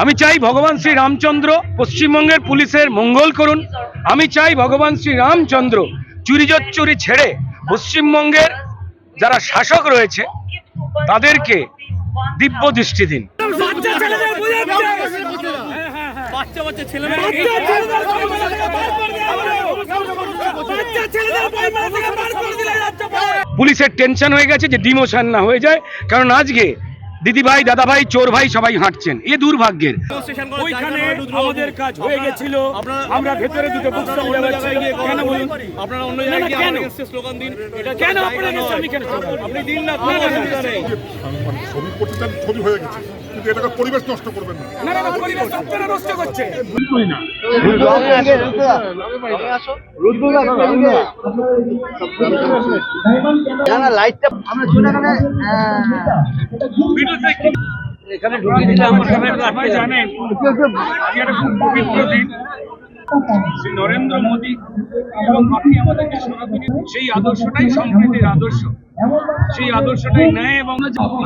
আমি চাই ভগবান শ্রী রামচন্দ্র পশ্চিমবঙ্গের পুলিশের মঙ্গল করুন। আমি চাই ভগবান শ্রী রামচন্দ্র চুরি ছেড়ে পশ্চিমবঙ্গের যারা শাসক রয়েছে, তাদেরকে দিব্য দৃষ্টি দিন। বাচ্চা বাচ্চা পুলিশের টেনশন হয়ে গেছে যে ডিমোশন না হয়ে যায় কারণ আজকে দিদিভাই দাদাভাই চোর ভাই সবাই হাঁটছেন এ দুর্ভাগ্যের ডেমনস্ট্রেশন ওইখানে আমাদের কাজ হয়ে গেছিল আমরা ভেতরে দুটো বুক আপনারা অন্য জায়গায় গিয়ে কেন বলুন আপনারা অন্য জায়গায় কেন? আমার against এ স্লোগান দিন এটা কেন জায়গা আপনার against নয়। আমি কেন আপনি দিন না না, কোনো না, না, অসুবিধা নেই মানে ছবি করতে চান ছবি হয়ে গেছে কিন্তু এটাকে পরিবেশ নষ্ট করবেন না না না না, পরিবেশ আপনারা নষ্ট করছে এখানে ঢুকিয়ে দিলে আমার সবাই জানেন দিন শ্রী নরেন্দ্র মোদী এবং বাকি আমাদেরকে সনাতনী সেই আদর্শটাই সম্প্রীতির আদর্শ। সেই আদর্শটাই ন্যায় এবং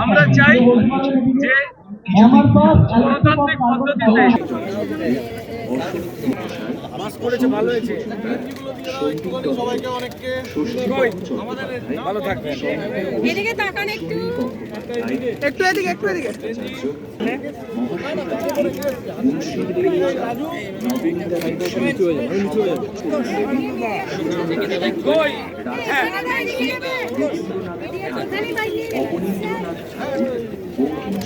আমরা চাই যে গণতান্ত্রিক পদ্ধতিতে এদিকে তাকান একটু। কই এদিকে যাবে। এখানেই দাঁড়িয়ে।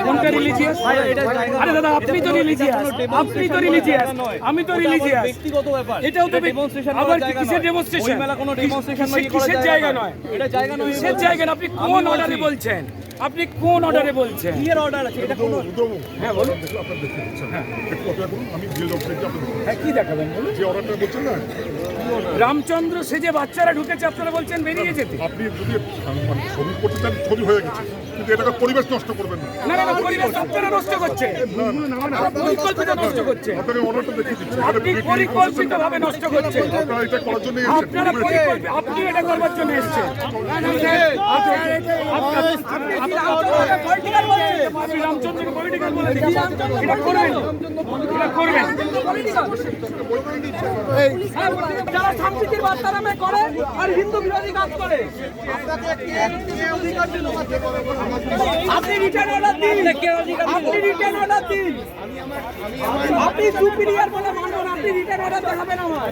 কোনটা রিলিজিয়াস আরে দাদা আপনি তো আপনি তো আমি তো রিলিজিয়াস ব্যক্তিগত ব্যাপার এটাও তো আবার জায়গা কিসের নয়। মেলা কোনো কিসের- জায়গা? এটা জায়গা নয় কিসের জায়গা আপনি কোন অর্ডারে বলছেন। আপনি কোন অর্ডারে বলছেন? বিয়ের অর্ডার আছে এটা কোন হ্যাঁ বলুন। আপনার দেখতে হ্যাঁ। একটু অপেক্ষা করুন আমি বিল অফিসে আপনাদের হ্যাঁ কি দেখাবেন বলুন? যে অর্ডারটা বলছেন না? রামচন্দ্র সে যে বাচ্চারা ঢুকেছে আপনারা বলছেন বেরিয়ে যেতে। আপনি যদি মানে ছবি করতে চান ছবি হয়ে গেছে। কিন্তু এটাকে পরিবেশ নষ্ট করবেন না। না না পরিবেশ আপনারা নষ্ট করছে। আপনারা পরিকল্পিত নষ্ট করছে। আপনাকে অর্ডারটা দেখিয়ে দিচ্ছি। আপনি পরিকল্পিত ভাবে নষ্ট করছেন আপনারা এটা করার জন্য আপনারা পরিকল্পিত আপনি এটা করবার জন্য এসেছেন। আপনি রামচন্দ্রকে পলিটিক্যাল বলে দিচ্ছেন। এটা করবেন। এটা করবেন। যারা সম্প্রীতির বার্তা নামে করে আর হিন্দু বিরোধী কাজ করে। আপনি রিটার্ন অর্ডার দিন। আপনি রিটার্ন অর্ডার দিন। আপনি সুপিরিয়ার বলে মানুন আপনি রিটার্ন অর্ডার দেখাবেন আমার।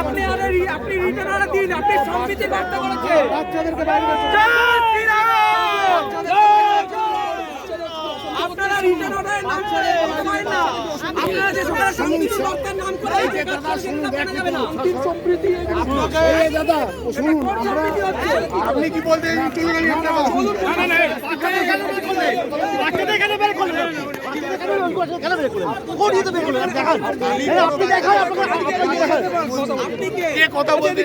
আপনি আরে আপনি রিটার্ন অর্ডার দিন, আপনি সম্প্রীতির বার্তা করেছে জয় শ্রীরাম! আপনারা রিটার্ন অর্ডারের নাম করে বলতে না। আপনারা যে সবাই সম্প্রীতির বার্তার নাম করে যে কাজ করছেন সেটা করা যাবে না? সম্প্রীতি দাদা শুনুন আপনি কি বলতে কথা বলতে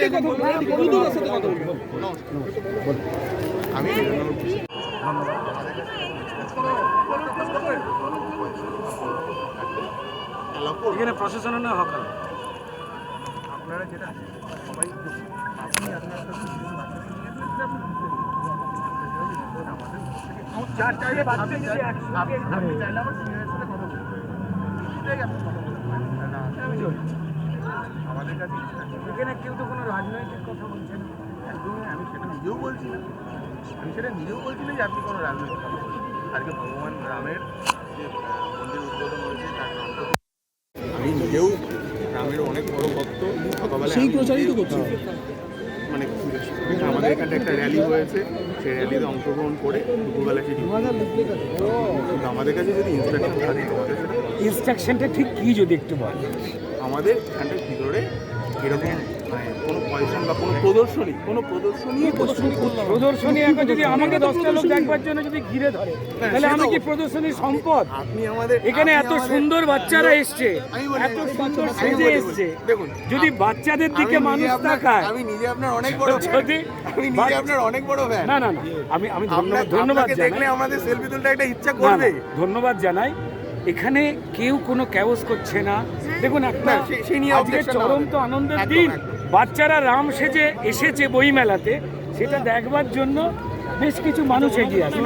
এখানে প্রশাসনের না হকার এখানে কেউ তো কোনো রাজনৈতিক কথা বলছে না। একদমই আমি সেটা নিজেও বলছি না। আমি সেটা নিজেও বলছি না যে আপনি কোনো রাজনৈতিক কথা বলছেন। আজকে ভগবান রামের যে মন্দির উদ্বোধন হয়েছে তার আমি নিজেও রামের অনেক বড় ভক্ত। সকালবেলা সেই প্রচারিত করছি। মানে আমাদের এখানে একটা র্যালি হয়েছে সেই র্যালিতে অংশগ্রহণ করে দুপুরবেলা কিন্তু আমাদের কাছে যদি ইনস্ট্রাকশন থাকে আমাদের ইনস্ট্রাকশনটা ঠিক কি যদি একটু বল? আমাদের এখানটার ভিতরে এরকম কোনো পয়সা বা কোনো প্রদর্শনী কোনো প্রদর্শনী প্রদর্শনী এখন যদি আমাকে দশটা লোক দেখবার জন্য যদি ঘিরে ধরে তাহলে আমি কি প্রদর্শনী সম্পদ? আপনি আমাদের এখানে এত সুন্দর বাচ্চারা এসছে এত সুন্দর সেজে এসছে। দেখুন যদি বাচ্চাদের দিকে মানুষ আপনার- তাকায় আমি নিজে আপনার অনেক বড়। যদি আমি নিজে আপনার অনেক বড় ফ্যান না না না আমি আমি ধন্যবাদ আপনাকে ধন্যবাদ দেখলে জানাই। আমাদের সেলফি তুলতে একটা ইচ্ছা করবে। ধন্যবাদ জানাই। এখানে কেউ কোনো ক্যাওস করছে না। দেখুন একটা আজকে চরম তো আনন্দের দিন। বাচ্চারা রাম সেজে এসেছে বইমেলাতে সেটা দেখবার জন্য বেশ কিছু মানুষ এগিয়ে আছে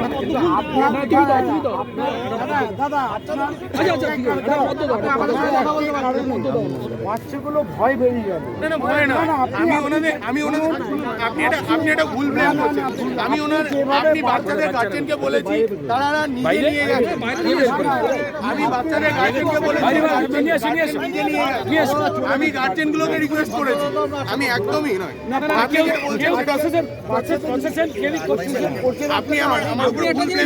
বাচ্চাগুলো ভয় বেরিয়ে যাবে। না না ভয় না। আমি ওনাদের আমি ওনাদের আপনি এটা আপনি এটা ভুল ব্লেম করছেন। আমি ওনার আপনি বাচ্চাদের গার্জেনকে বলেছি তারা নিজে নিয়ে গেছে। আমি বাচ্চাদের গার্জেনকে বলেছি গার্জেন- নিয়ে নিয়ে নিয়ে নিয়ে আসো। আমি গার্জেনগুলোকে রিকোয়েস্ট করেছি। আমি একদমই নয়। আপনি যেটা বলছেন আপনি আমার আমার উপরে করছেন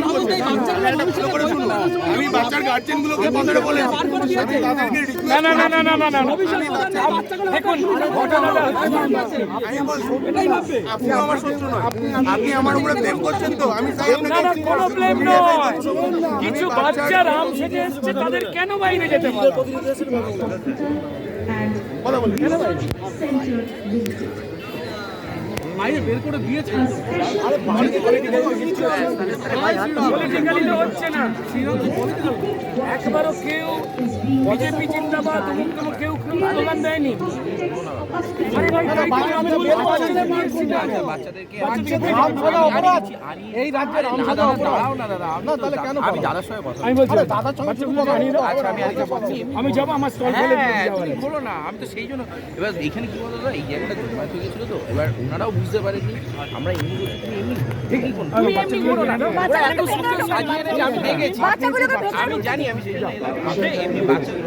একটা ভালো করে শুনুন। আমি বাচ্চার গার্জেনগুলোকে কথাটা বলেছি। আমি না না না না না না না। দেখুন ঘটনাটা আমি বলছি আপনি আমার শত্রু নয়। আপনি আমার উপরে করছেন তো। আমি না আপনাকে কোনো নয়। কিছু বাচ্চা রাম সেজে এসছে তাদের কেন বাইরে যেতে পারে কথা বলুন পলিটিক্যালি বের হচ্ছে না। একবারও কেউ বিজেপি জিন্দাবাদ কেউ স্লোগান দেয়নি। আমি? এই রাজ্যের দাদার সঙ্গে কথা বলছি। যাব আমার স্টল হ্যাঁ। বলো না আমি তো সেই জন্য। এবার এখানে কি বলতো দাদা, এই জায়গাটা জমায়েত হয়ে গেছিল তো। এবার ওনারাও বুঝতে পারেনি আমরা এমনি আমি আমি দেখেছি। আমি জানি আমি সেই জন্য এমনি বাচ্চাগুলো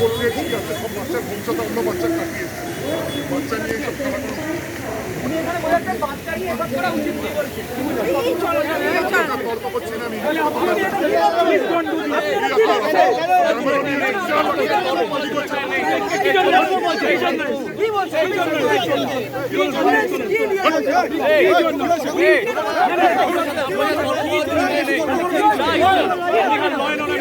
করলে ঠিক আছে সব বাচ্চার ভবিষ্যৎ অন্য বাচ্চা কাটিয়েছে বাচ্চা নিয়ে সব খেলা তর্ক করছি না আমি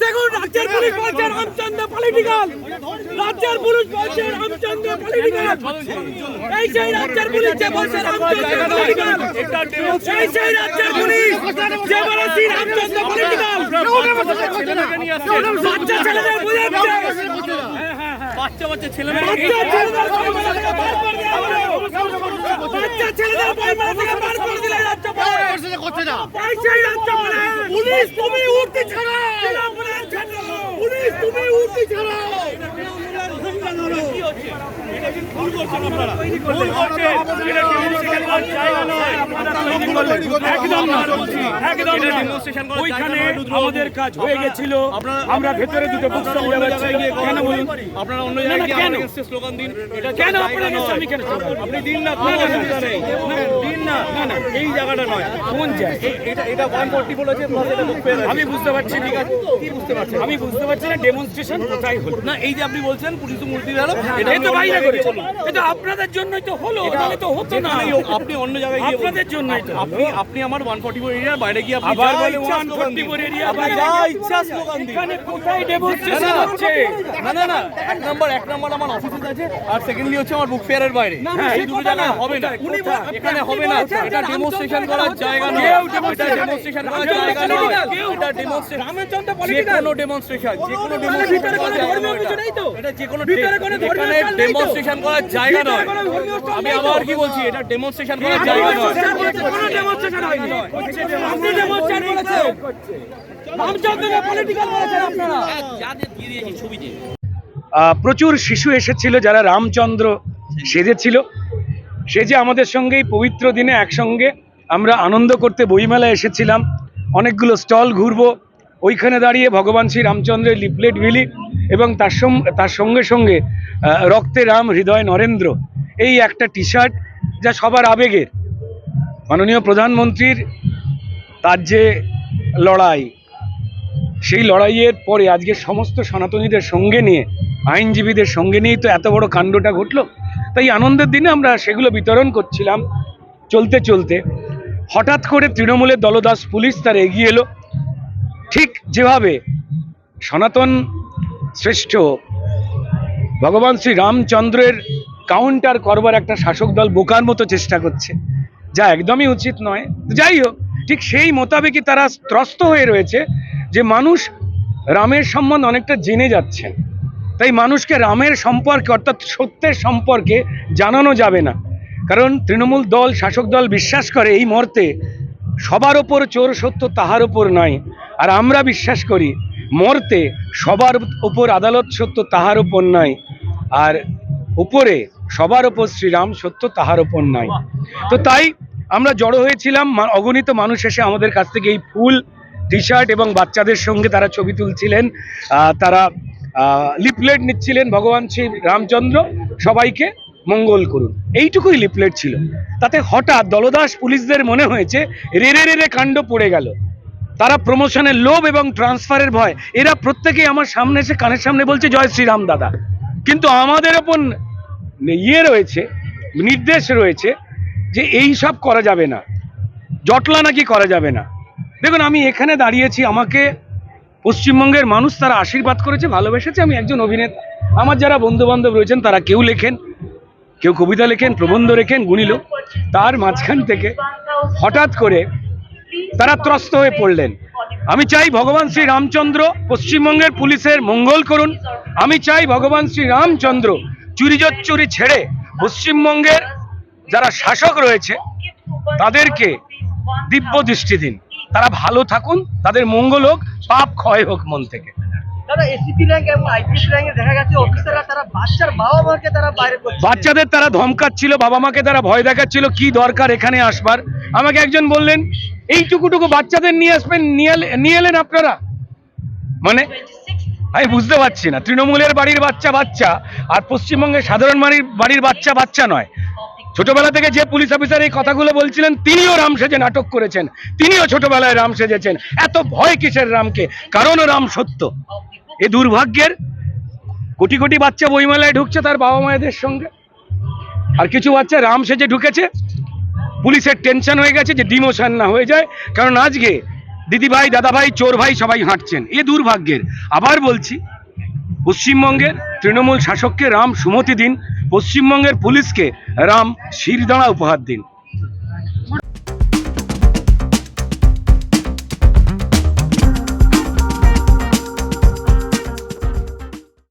দেখুন রাজ্যের পুলিশ বলছে রামচন্দ্র পলিটিক্যাল রাজ্যের পুলিশ বলছে, রামচন্দ্র পলিটিক্যাল এই সেই রাজ্যের পুলিশ যে বলছে, রামচন্দ্র পলিটিক্যাল এই সেই রাজ্যের পুলিশ যে বলেছে, রামচন্দ্র পলিটিক্যাল। বাচ্চা ছেলেদের বোঝাচ্ছে বাচ্চা বাচ্চা ছেলেমেয়ে বাচ্চা ছেলেদের থেকে বার করে রাজ্য পুলিশ তুমি উঠতে ছাড়া পুলিশ তুমি উঠতে ছাড়া ওইখানে। আমাদের কাজ হয়ে গেছিল আমরা ভেতরে দুটো বুক আপনারা কেন বলুন আপনারা অন্য জায়গায় কেন? আমার against এ স্লোগান দিন কেন জায়গা আপনার against নয়। আমি কেন আপনি দিন না দিন না না না এই জায়গাটা নয় কোন জায়গা? এটা এটা 140 বলেছে plus এটা look পেয়ে আমি বুঝতে পারছি ঠিক আছে। কি বুঝতে পারছেন? আমি বুঝতে পারছি না ডেমনস্ট্রেশন কোথায় হলো? না এই যে আপনি বলছেন পুলিশ মূর্তি গেল এই তো বাইরে করেছে। এটা আপনাদের জন্যই তো হলো তো হতো না। আপনি অন্য জায়গায় গিয়ে আপনাদের জন্যই তো আপনি আপনি আমার ওয়ান ফর্টি ফোর এরিয়ার বাইরে গিয়ে আপনি আবার বলে ওয়ান স্লোগান ফোর এরিয়া যা ইচ্ছা স্লোগান দিন। এখানে কোথায় ডেমনস্ট্রেশন হচ্ছে না না না এক নাম্বার এক নাম্বার আমার অফিসে আছে আর সেকেন্ডলি হচ্ছে আমার বুক ফেয়ারের বাইরে। হ্যাঁ এই দুটো জায়গায় হবে না। উনি এখানে হবে না। এটা ডেমনস্ট্রেশন করার জায়গা নয়। এটা ডেমনস্ট্রেশন করার জায়গা নয়। এটা ডেমনস্ট্রেশন রামেচন্দ্র পলিটিক্যাল কোনো ডেমনস্ট্রেশন যে কোনো তাহলে ভিতরে কোনো ডেমনস্ট্রেশন ধর্মীয় কিছু নেই তো? এটা যে কোনো ভিতরে কোনো ধর্মীয় এখানে স্থান নেই তো? ডেমনস্ট্রেশন করার জায়গা নয়। কোনো ধর্মীয় স্থান আমি আবার কি বলছি? এটা ডেমনস্ট্রেশন করার জায়গা নয়। কোনো ডেমনস্ট্রেশন হয়নি। আপনি ডেমনস্ট্রেশন করেছেন। রামচন্দ্র পলিটিক্যাল করেছেন আপনারা। যাদের দিয়ে দিয়েছি ছবিতে আহ, প্রচুর শিশু এসেছিল যারা রামচন্দ্র সেজেছিল। সেজে আমাদের সঙ্গে এই পবিত্র দিনে একসঙ্গে আমরা আনন্দ করতে বইমেলায় এসেছিলাম। অনেকগুলো স্টল ঘুরবো। ওইখানে দাঁড়িয়ে ভগবান শ্রী রামচন্দ্রের লিপলেট বিলি এবং তার তার সঙ্গে সঙ্গে রক্তে রাম হৃদয় নরেন্দ্র। এই একটা টি শার্ট যা সবার আবেগের। মাননীয় প্রধানমন্ত্রীর তার যে লড়াই, সেই লড়াইয়ের পরে আজকে সমস্ত সনাতনীদের সঙ্গে নিয়ে, আইনজীবীদের সঙ্গে নিয়েই তো এত বড় কাণ্ডটা ঘটলো? তাই আনন্দের দিনে আমরা সেগুলো বিতরণ করছিলাম চলতে চলতে। হঠাৎ করে তৃণমূলের দলদাস পুলিশ তার এগিয়ে এলো। ঠিক যেভাবে সনাতন শ্রেষ্ঠ ভগবান শ্রী রামচন্দ্রের কাউন্টার করবার একটা শাসক দল বোকার মতো চেষ্টা করছে, যা একদমই উচিত নয়। যাই হোক, ঠিক সেই মোতাবেকই তারা ত্রস্ত হয়ে রয়েছে যে মানুষ রামের সম্বন্ধে অনেকটা জেনে যাচ্ছেন। তাই মানুষকে রামের সম্পর্কে, অর্থাৎ সত্যের সম্পর্কে জানানো যাবে না। কারণ তৃণমূল দল, শাসক দল বিশ্বাস করে এই মর্তে সবার ওপর চোর সত্য তাহার ওপর নয়। আর আমরা বিশ্বাস করি মর্তে সবার ওপর আদালত সত্য তাহার ওপর নয়। আর উপরে সবার ওপর শ্রীরাম সত্য তাহার ওপর নয়। তো তাই আমরা জড়ো হয়েছিলাম অগণিত মানুষ এসে আমাদের কাছ থেকে এই ফুল টি শার্ট এবং বাচ্চাদের সঙ্গে তারা ছবি তুলছিলেন। তারা লিপলেট নিচ্ছিলেন ভগবান শ্রী রামচন্দ্র সবাইকে মঙ্গল করুন। এইটুকুই লিপলেট ছিল। তাতে হঠাৎ দলদাস পুলিশদের মনে হয়েছে রেরে রেরে কাণ্ড পড়ে গেল। তারা প্রমোশনের লোভ এবং ট্রান্সফারের ভয়। এরা প্রত্যেকেই আমার সামনে এসে কানের সামনে বলছে, জয় শ্রীরাম দাদা। কিন্তু আমাদের ওপর ইয়ে রয়েছে, নির্দেশ রয়েছে যে এই সব করা যাবে না। জটলা নাকি করা যাবে না। দেখুন, আমি এখানে দাঁড়িয়েছি, আমাকে পশ্চিমবঙ্গের মানুষ তারা আশীর্বাদ করেছে, ভালোবেসেছে। আমি একজন অভিনেতা। আমার যারা বন্ধু বান্ধব রয়েছেন, তারা কেউ লেখেন, কেউ কবিতা লেখেন, প্রবন্ধ লেখেন গুণী লোক তার মাঝখান থেকে হঠাৎ করে তারা ত্রস্ত হয়ে পড়লেন। আমি চাই ভগবান শ্রী রামচন্দ্র পশ্চিমবঙ্গের পুলিশের মঙ্গল করুন। আমি চাই ভগবান শ্রী রামচন্দ্র চুরি ছেড়ে পশ্চিমবঙ্গের যারা শাসক রয়েছে, তাদেরকে দিব্য দৃষ্টি দিন। তারা ভালো থাকুন তাদের মঙ্গল হোক পাপ ক্ষয় হোক মন থেকে। বাচ্চাদের তারা ধমকাচ্ছিল বাবা মাকে তারা ভয় দেখাচ্ছিল কি দরকার এখানে আসবার? আমাকে একজন বললেন এইটুকুটুকু বাচ্চাদের নিয়ে আসবেন নিয়ে এলেন আপনারা? মানে আমি বুঝতে পারছি না। তৃণমূলের বাড়ির বাচ্চা বাচ্চা আর পশ্চিমবঙ্গের সাধারণ বাড়ির বাড়ির বাচ্চা বাচ্চা নয়। ছোটবেলা থেকে যে পুলিশ অফিসার এই কথাগুলো বলছিলেন, তিনিও রাম সেজে নাটক করেছেন। তিনিও ছোটবেলায় রাম সেজেছেন। এত ভয় কিসের রামকে? কারণ রাম সত্য। এ দুর্ভাগ্যের কোটি কোটি বাচ্চা বইমেলায় ঢুকছে তার বাবা মায়েদের সঙ্গে। আর কিছু বাচ্চা রাম সেজে ঢুকেছে। পুলিশের টেনশন হয়ে গেছে যে ডিমোশন না হয়ে যায়। কারণ আজকে দিদি ভাই দাদা ভাই চোর ভাই সবাই হাঁটছেন। এ দুর্ভাগ্যের। আবার বলছি, পশ্চিমবঙ্গের তৃণমূল শাসককে রাম সুমতি দিন পশ্চিমবঙ্গের পুলিশকে রাম শিরদাঁড়া উপহার দিন।